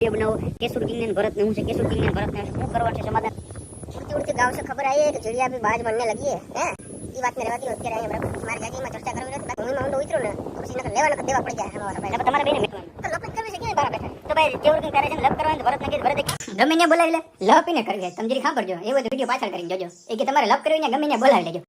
Video બનાવો. કેશુર king ને ભરત ને હું છે કેશુર કિંગ ને ભરત ને શું કરવાનું છે સમાધાન? ઉડતી ઉડતી ગાવ છે ખબર આવી કે ચીડિયા બી બાજ બનને લગી હે? ઈ વાત ને રહેવાતી અત્યારે અહીંયા બરાબર. મારી જાગીમાં ચર્ચા કરવી નથી હું માંડો ઉતરો ને પછી નકર લેવા નકર દેવા પડી જાય અમારા ભાઈ. તમારે બેને મેકવાનું તો લપટ કરવી છે ક્યાં બહાર બેઠા? તો ભાઈ કેવું કિંગ તારે છે લપ કરવાનું ભરત ને કીધું ભરત ગમે ત્યાં બોલાવી લે. લપ ને કરવી તમે જરી સાંભળજો એ બધું વીડિયો પાછળ કરીને જોજો. એ કે તમારે લપ કરવી ને ગમે ત્યાં બોલાવી લેજો.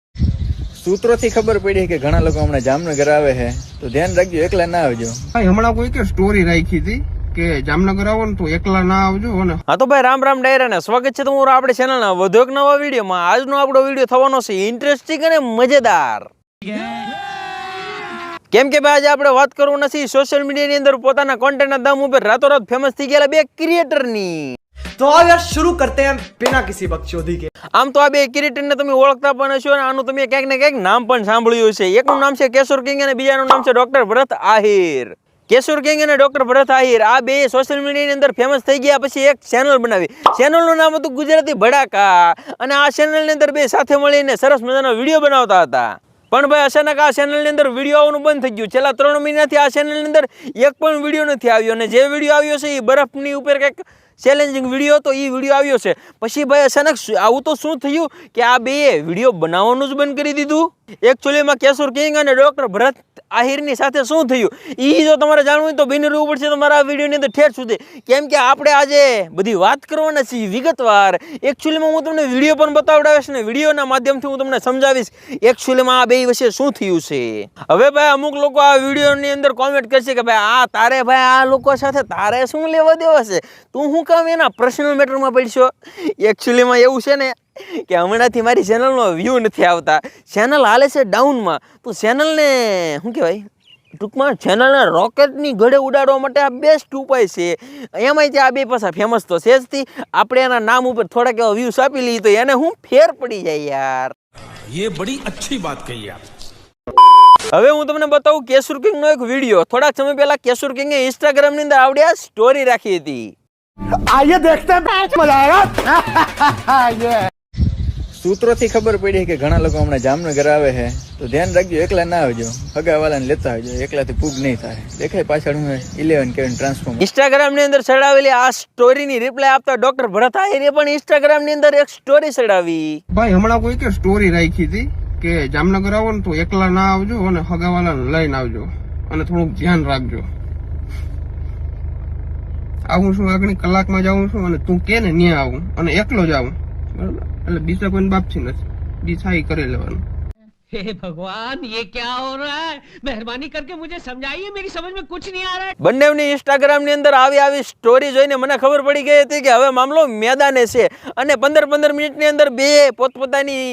સૂત્રોથી ખબર પડી કે ઘણા લોકો હમણાં જામનગર આવે છે તો ધ્યાન રાખજો એકલા ના આવજો. હમણાં કોઈ કે સ્ટોરી રાખી હતી? કે જામનગર આવો ને તો એકલા ના આવજો અને હા તો ભાઈ રામ રામ ડાયરા ને સ્વાગત છે તમારું આપણે ચેનલના વધુ એક નવા વિડીયોમાં આજનો આપણો વિડીયો થવાનો છે ઇન્ટરેસ્ટિંગ અને મજેદાર કેમ કે ભાઈ આજે આપણે વાત કરવું નથી સોશિયલ મીડિયાની અંદર પોતાના કોન્ટેન્ટના દમ ઉપર રાતોરાત ફેમસ થઈ ગયેલા બે ક્રિએટરની तो आओ यार शुरू करते हैं बिना किसी बकचोदी के આમ તો આ બે ક્રિએટરને તમે ઓળખતા પણ હશો અને આનું તમે ક્યાંક ને ક્યાંક નામ પણ સાંભળ્યું છે એકનું નામ છે કેશોર કિંગ અને બીજાનું નામ છે ડોક્ટર ભરત આહિર કેશોર કિંગ અને ડોક્ટર ભરત આહિર આ બે સોશિયલ મીડિયાની અંદર ફેમસ થઈ ગયા. પછી એક ચેનલ બનાવી. ચેનલનું નામ હતું ગુજરાતી ભડાકા. અને આ ચેનલની અંદર બે સાથે મળીને સરસ મજાનો વીડિયો બનાવતા હતા. પણ ભાઈ, અચાનક આ ચેનલની અંદર વીડિયો આવવાનું બંધ થઈ ગયું. છેલ્લા ત્રણ મહિનાથી આ ચેનલની અંદર એક પણ વીડિયો નથી આવ્યો. અને જે વીડિયો આવ્યો છે એ બરફની ઉપર કંઈક ચેલેન્જિંગ વીડિયો તો એ વીડિયો આવ્યો છે. પછી ભાઈ, અચાનક આવું તો શું થયું કે આ બે વીડિયો બનાવવાનું જ બંધ કરી દીધું? એકચ્યુઅલીમાં કેશુર કિંગ અને ડૉક્ટર ભરત આહિરની સાથે શું થયું? એ જો તમારે જાણવું તો બિન રહેવું પડશે તમારા વિડીયોની અંદર ઠેર સુધી. કેમ કે આપણે આજે બધી વાત કરવાના છીએ વિગતવાર. એકચ્યુઅલીમાં હું તમને વીડિયો પણ બતાવડાવીશ ને વિડીયોના માધ્યમથી હું તમને સમજાવીશ એકચ્યુઅલીમાં આ બે વિશે શું થયું છે. હવે ભાઈ અમુક લોકો આ વિડીયોની અંદર કોમેન્ટ કરશે કે ભાઈ, આ તારે ભાઈ આ લોકો સાથે તારે શું લેવા દેવા છે? તું શું કામ એના પર્સનલ મેટરમાં પડશો? એકચ્યુઅલીમાં એવું છે ને કે હમણાંથી મારી ચેનલનો વ્યૂ નથી આવતા. ચેનલ હાલે છે ડાઉનમાં તો ચેનલને શું કહેવાય? ટૂંકમાં ચેનલના રોકેટની ઘડે ઉડાડવા માટે આ બેસ્ટ ઉપાય છે. એમાંય તે આ બે પાછા ફેમસ તો છે જથી આપણે એના નામ ઉપર થોડાક એવા વ્યૂઝ આપી લઈએ તો એને હું ફેર પડી જાય યાર. યે બડી અચ્છી વાત કહી આપ હવે હું તમને બતાવું કેશુર કિંગ નો એક વીડિયો થોડાક સમય પહેલા કેશુર કિંગે ઇન્સ્ટાગ્રામની અંદર આવડ્યા સ્ટોરી રાખી હતી. આઈએ દેખતે મજા આયેગા સૂત્રોથી ખબર પડી કે ઘણા લોકો હમણાં જામનગર આવે છે. તો ધ્યાન રાખજો એકલા ના આવજો. હગાવાલાને લેતા આવજો. એકલાથી પૂગ નહીં થાય. દેખાય પાછળ હું ઇલેવન કેવન ટ્રાન્સફોર્મ ઇન્સ્ટાગ્રામની અંદર ચડાવેલી આ સ્ટોરીની રિપ્લાય આપતા ડોક્ટર ભરત આહિરે પણ ઇન્સ્ટાગ્રામની અંદર એક સ્ટોરી ચડાવી. ભાઈ હમણાં કોઈ કે સ્ટોરી રાખી હતી કે જામનગર આવો ને તો એકલા ના આવજો અને હગાવાલા લઈને આવજો. અને થોડુંક ધ્યાન રાખજો. આવું છું આગળ કલાકમાં જાઉં છું અને તું કે ને ત્યાં આવું અને એકલો જ આવું. બરાબર એટલે બીજા કોઈને બાપથી નથી બીજા એ કરી લેવાનું हे भगवान ये क्या हो रहा है मेहरबानी करके मुझे समझाइए मेरी समझ में कुछ नहीं आ रहा है બંનેની ઇન્સ્ટાગ્રામની અંદર આવી આવી સ્ટોરી જોઈને મને ખબર પડી ગઈ હતી કે હવે મામલો મેદાને છે અને પંદર પંદર મિનિટની અંદર બે પોતપોતાની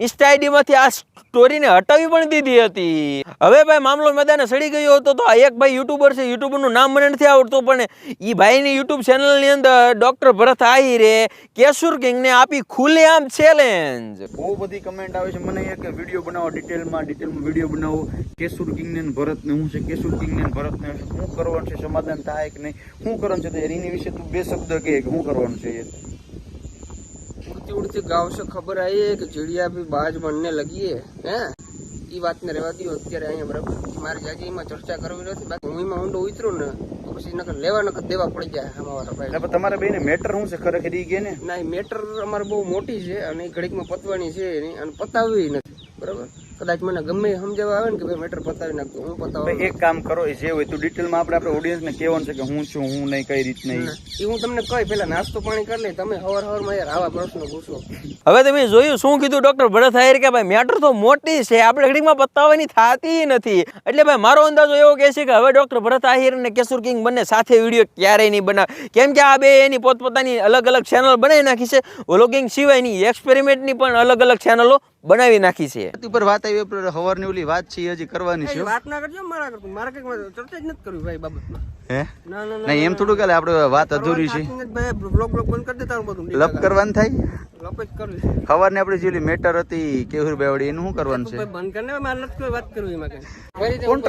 ઇન્સ્ટા આઈડીમાંથી આ સ્ટોરીને હટાવી પણ દીધી હતી. હવે ભાઈ મામલો મેદાને સડી ગયો હતો તો આ એક ભાઈ યુટ્યુબર છે યુટ્યુબરનું નામ મને નથી આવડતું, પણ એ ભાઈની યુટ્યુબ ચેનલની અંદર ડોક્ટર ભરત આહિરે કેશુર કિંગને આપી ખુલ્લેઆમ ચેલેન્જ બહુ બધી કમેન્ટ આવે છે. મને એક વીડિયો બનાવો ડિટેલમાં ડિટેલમાં વીડિયો બનાવો. કેશુર કિંગને ભરતને હું છે? કેશુર કિંગને ભરતને શું કરવાનું છે? સમાધાન થાય કે નહીં? શું કરવાનું છે? તો એની વિશે તું બે શબ્દ કહે કે શું કરવાનું છે યાર ઉડતી ઉડતી ગાવ છે ખબર આવી કે ચીડિયા બી બાજ બનને લગી હે? એ વાતને રહેવા રહેવાતી અત્યારે અહીંયા બરાબર. મારી એમાં ચર્ચા કરવી નથી બાકી હું એમાં ઊંડો ઉતરું ને પછી નકર લેવા નકર દેવા પડી જાય અમારા ભાઈ. તમારા બેને મેટર શું છે? ખરેખર ઈ કે ને? ના એ મેટર અમારે બહુ મોટી છે અને એ ઘડીકમાં પતવાની છે અને પતાવવી નથી બરાબર? કદાચ મને ગમે સમજાવવા આવે ને કે ભાઈ મેટર પતાવી નાખતો હું પતાવું એક કામ કરો એ જે હોય તો ડિટેલમાં આપણે આપણે ઓડિયન્સને કહેવાનું છે કે હું છું હું નહીં કઈ રીત નહીં એ હું તમને કહી પેલા નાસ્તો પાણી કરી લઈ તમે હવાર હવારમાં યાર આવા પ્રશ્નો પૂછો. હવે તમે જોયું શું કીધું ડોક્ટર ભરત આયર કે ભાઈ મેટર તો મોટી છે આપણે ઘડીમાં પતાવવાની થતી નથી. એટલે ભાઈ મારો અંદાજો એવો કહે છે કે હવે ડોક્ટર ભરત આહિર અને કેશુર કિંગ બંને સાથે વીડિયો ક્યારેય નહીં બનાવે. કેમ કે આ બે એની પોતપોતાની અલગ અલગ ચેનલ બનાવી નાખી છે. વ્લોગિંગ સિવાયની એક્સપેરિમેન્ટની પણ અલગ અલગ ચેનલો બનાવી નાખી છે. ઉપર વાત આવી ઉપર હવારની ઓલી વાત છે હજી કરવાની છે વાત ના કરજો મારા કરતું. મારા કંઈક ચર્ચા જ નથી કરવી ભાઈ બાબતમાં. હે? ના ના નહીં એમ થોડું કે આપણે વાત અધૂરી છે. ભાઈ બ્લોગ બ્લોગ બંધ કરી દેતા બધું. લપ કરવાનું થાય? લપ જ કરવી છે. આપણે જે મેટર હતી કેહુરભાઈ વાળી એનું શું કરવાનું છે? બંધ કરીને મારે નથી કોઈ વાત કરવી એમાં કઈ. કોણ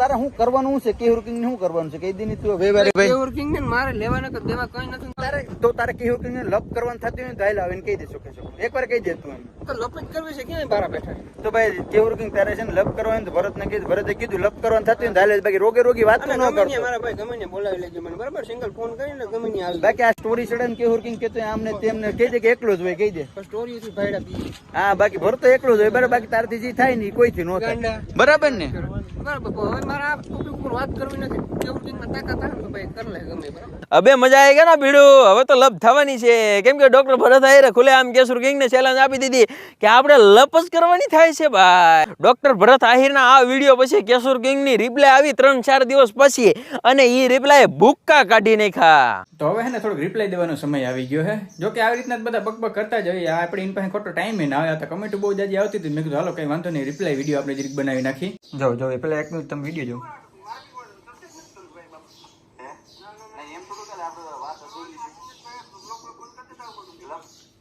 તારે શું કરવાનું છે? કેહુર કિંગ ને શું કરવાનું છે? કઈ દી તું વ્યવહારે ભાઈ કેવર કિંગ ને મારે લેવા કે દેવા કઈ નથી. તારે તો તારે કેહુર કિંગ ને લપ કરવાનું થતું હોય તો હાલ આવીને કહી દે કે એકવાર કહી દે તું તો જ કરવી છે ક્યાંય બારા બેઠા તો ભાઈ કેવું કિંગ તારે છે ને લપ કરવાનું તો ભરત ને કીધું ભરતે કીધું લપ કરવાનું થતું હોય તો હાલે બાકી રોગે રોગી વાત ન કરતો. મારા ભાઈ ગમે ને બોલાવી લેજો મને બરાબર? સિંગલ ફોન કરીને ગમે ને આવી બાકી આ સ્ટોરી ચડે ને કે કિંગ કેતો આમને તેમને કહી દે કે એકલો જ હોય કહી દે. સ્ટોરી થી ભાઈડા પી હા બાકી ભરતો એકલો જ હોય બરાબર? બાકી તારથી જે થાય ને કોઈ થી ન થાય. બરાબર ને? બરાબર. તો અબે મજા આવી ગયા ને ભીડું. હવે તો લપ થવાની છે. કેમ કે ડોક્ટર ભરત આયરે ખુલે આમ કેશુર કિંગને ચેલેન્જ આપી દીધી કે આપણે લપ જ કરવાની થાય છે ભાઈ. ડોક્ટર ભરત આહિરના આ વીડિયો પછી કેસુર કિંગની રિપ્લાય આવી ત્રણ ચાર દિવસ પછી અને એ રિપ્લાય ભૂક્કા કાઢી નાખા તો હવે હે ને થોડોક રિપ્લાય દેવાનો સમય આવી ગયો હે. જો કે આવી રીતના બધા બકબક કરતા જ હોય. આ આપણે એની પાસે ખોટો ટાઈમ ના આવ્યા હતા કમેન્ટ બહુ જાજી આવતી હતી. મેં કીધું હાલો કઈ વાંધો નહીં રિપ્લાય વીડિયો આપણે જરીક બનાવી નાખી જો જો પેલા એક મિનિટ તમે વીડિયો જો.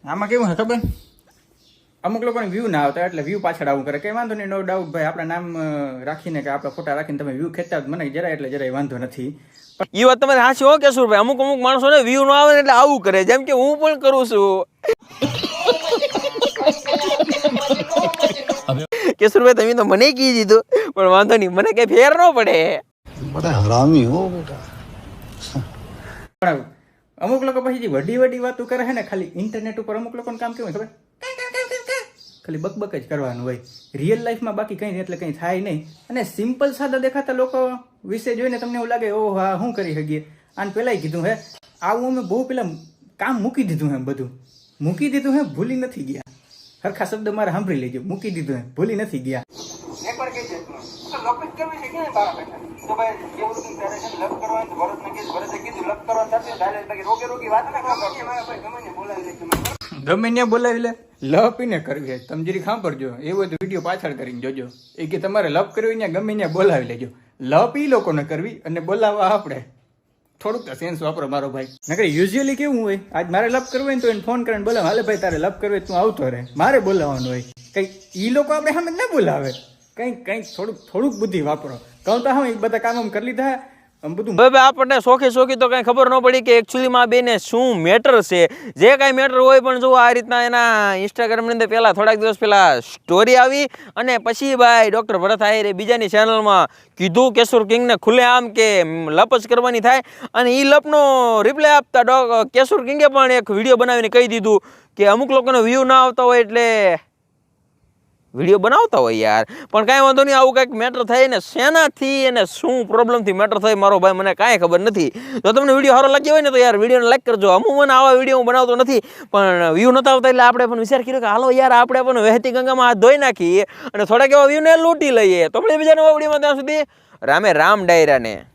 આમાં કેવું છે ખબર? અમુક લોકોને વ્યૂ ના આવતા એટલે વ્યૂ પાછળ આવું કરે. કઈ વાંધો નહીં નો ડાઉટ ભાઈ આપણા નામ રાખીને કે આપણા ફોટા રાખીને તમે વ્યૂ ખેંચતા હોય મને જરાય એટલે જરાય વાંધો નથી. એ વાત તમારે હાચી હો કેશુરભાઈ અમુક અમુક માણસોને વ્યૂ ન આવે એટલે આવું કરે. જેમ કે હું પણ કરું છું. કેશુરભાઈ તમે તો મને કહી દીધું. પણ વાંધો નહીં મને કઈ ફેર ન પડે. પણ અમુક લોકો પછી વડી વડી વાતો કરે છે ને ખાલી ઇન્ટરનેટ ઉપર અમુક લોકોનું કામ કેવું હોય ખબર? ખાલી બકબક જ કરવાનું હોય. રિયલ લાઈફમાં બાકી કંઈ એટલે કંઈ થાય નહીં. અને સિમ્પલ સાદા દેખાતા લોકો વિશે જોઈને તમને એવું લાગે ઓહ હા શું કરી શકીએ. આને પહેલાંય કીધું હે આવું અમે બહુ પેલા કામ મૂકી દીધું એમ બધું. મૂકી દીધું હે ભૂલી નથી ગયા. હરખા શબ્દ મારે સાંભળી લેજો. મૂકી દીધું ભૂલી નથી ગયા. છે. છે? ને ને ને ના ગમે ને બોલાવી લે લપ પીને કરવી હોય. તમે જરી સાંભળજો. એવો તો વીડિયો પાછળ કરીને જોજો. એ કે તમારે લપ કરવી ને ગમે ત્યાં બોલાવી લેજો. લપ ઈ લોકોને કરવી અને બોલાવવા આપણે. થોડુંક તો સેન્સ વાપરો મારો ભાઈ. નકર યુઝ્યુઅલી કેવું હોય? આજ મારે લપ કરવું હોય તો એને ફોન કરીને બોલાવ. હાલે ભાઈ, તારે લપ કરવું તો આવતો રહે. મારે બોલાવવાનું હોય. કંઈક ઈ લોકો આપણે સામે ના બોલાવે. કંઈક કંઈક થોડુંક થોડુંક બુદ્ધિ વાપરો. કહું તો હા એ બધા કામ કરી લીધા. આપણને શોખે શોખી તો કઈ ખબર ન પડી કે એકચ્યુઅલીમાં બેને શું મેટર છે? જે કાંઈ મેટર હોય પણ જો આ રીતના એના ઇન્સ્ટાગ્રામની અંદર પહેલાં થોડાક દિવસ પહેલાં સ્ટોરી આવી અને પછી ભાઈ ડૉક્ટર ભરત આહિરે બીજાની ચેનલમાં કીધું કેશુર કિંગને ખુલ્લે આમ કે લપ જ કરવાની થાય અને એ લપનો રિપ્લાય આપતા ડો કેશુર કિંગે પણ એક વીડિયો બનાવીને કહી દીધું કે અમુક લોકોને વ્યૂ ના આવતા હોય એટલે વીડિયો બનાવતા હોય યાર. પણ કાંઈ વાંધો નહીં, આવું કંઈક મેટર થાય ને શેનાથી અને શું પ્રોબ્લેમથી મેટર થાય મારો ભાઈ, મને કાંઈ ખબર નથી. જો તમને વીડિયો સારો લાગ્યો હોય ને તો યાર વિડીયોને લાઈક કરજો. અમુક મને આવા વીડિયો હું બનાવતો નથી, પણ વ્યૂ નતા આવતા એટલે આપણે પણ વિચાર કર્યો કે હાલો યાર, આપણે પણ વહેતી ગંગામાં હાથ ધોઈ નાખીએ અને થોડાક એવા વ્યૂને લૂંટી લઈએ. તો આપણે બીજા નવા વિડીયોમાં ત્યાં સુધી રામે રામ ડાયરાને.